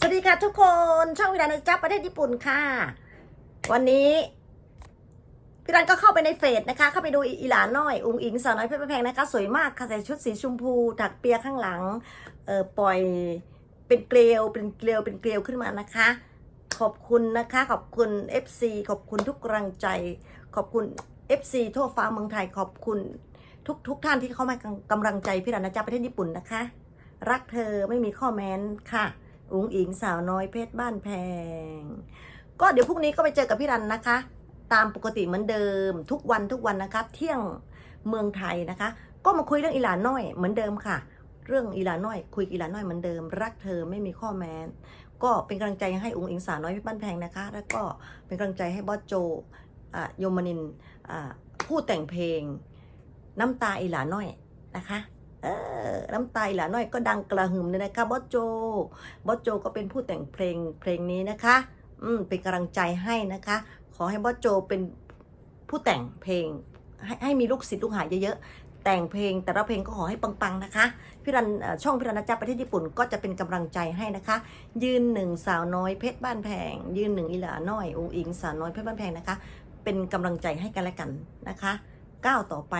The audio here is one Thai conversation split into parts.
สวัสดีค่ะทุกคนช่องวิดานะจ๊ะประเทศญี่ปุ่นค่ะ วันนี้พี่รันก็เข้าไปในเฟซนะคะ เข้าไปดูอีหลานน้อย อุงอิงสาวน้อยเพชรบ้านแพงนะคะ สวยมากค่ะใส่ชุดสีชมพูถักเปียข้างหลังเออปล่อยเป็นเกลียวเป็นเกลียวเป็นเกลียวขึ้นมานะคะ ขอบคุณนะคะ ขอบคุณ FC ขอบคุณทุกกำลังใจ ขอบคุณ FC ทั่วฟ้าเมืองไทยขอบคุณทุกทุกท่านที่เข้ามากำลังใจพี่รันนะจ๊ะประเทศญี่ปุ่นนะคะ รักเธอไม่มีข้อแม้นค่ะ อุ๋งอิงสาวน้อยเพชรบ้านแพง ก็เดี๋ยวพรุ่งนี้ก็ไปเจอกับพี่รันนะคะ ตามปกติเหมือนเดิม ทุกวันทุกวันนะคะเที่ยงเมืองไทยนะคะ ก็มาคุยเรื่องอีหลานน้อยเหมือนเดิมค่ะ เรื่องอีหลานน้อย คุยกีหลานน้อยเหมือนเดิม รักเธอไม่มีข้อแม้ก็เป็นกำลังใจให้อุ๋งอิงสาวน้อยเพชรบ้านแพงนะคะ แล้วก็เป็นกำลังใจให้บอสโจโยมนินผู้แต่งเพลงน้ำตาอีหลานน้อยนะคะ เออน้ำตาหลานน้อยก็ดังกระหึ่มเลยนะคะบอสโจบอสโจก็เป็นผู้แต่งเพลงเพลงนี้นะคะ อืมเป็นกำลังใจให้นะคะ ขอให้บอสโจเป็นผู้แต่งเพลง ให้ให้มีลูกศิษย์ลูกหาเยอะๆแต่งเพลงแต่ละเพลงก็ขอให้ปังๆนะคะพี่รันช่องพี่รันนะจ๊ะประเทศญี่ปุ่นก็จะเป็นกำลังใจให้นะคะ ยืนหนึ่งสาวน้อยเพชรบ้านแพง ยืนหนึ่งอีหลาน้อยองอิงสาวน้อยเพชรบ้านแพงนะคะ เป็นกำลังใจให้กันและกันนะคะก้าวต่อไป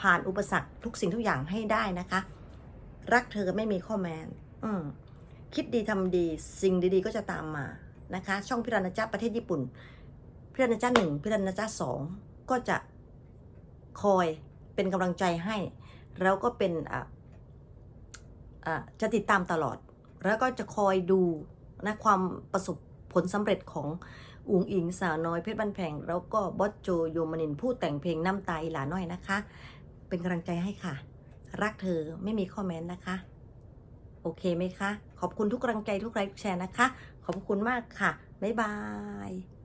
ผ่านอุปสรรคทุกสิ่งทุกอย่างให้ได้นะคะ รักเธอไม่มีข้อแม้อืมคิดดีทำดีสิ่งดีๆก็จะตามมานะคะ ช่องพิรันจ้าประเทศญี่ปุ่น พิรันจ้าหนึ่งพิรันจ้าสองก็จะคอยเป็นกำลังใจให้ แล้วก็เป็นอะอะจะติดตามตลอด แล้วก็จะคอยดูนะความประสบผลสำเร็จของอุ๋งอิงสาวน้อยเพชรบ้านแพง แล้วก็บอสโจโยมนินผู้แต่งเพลงน้ำตาอีหลาน้อยนะคะ เป็นกำลังใจให้ค่ะ รักเธอไม่มีข้อแม้นนะคะ โอเคไหมคะ ขอบคุณทุกกำลังใจทุกไลค์ทุกแชร์นะคะ ขอบคุณมากค่ะ บ๊ายบาย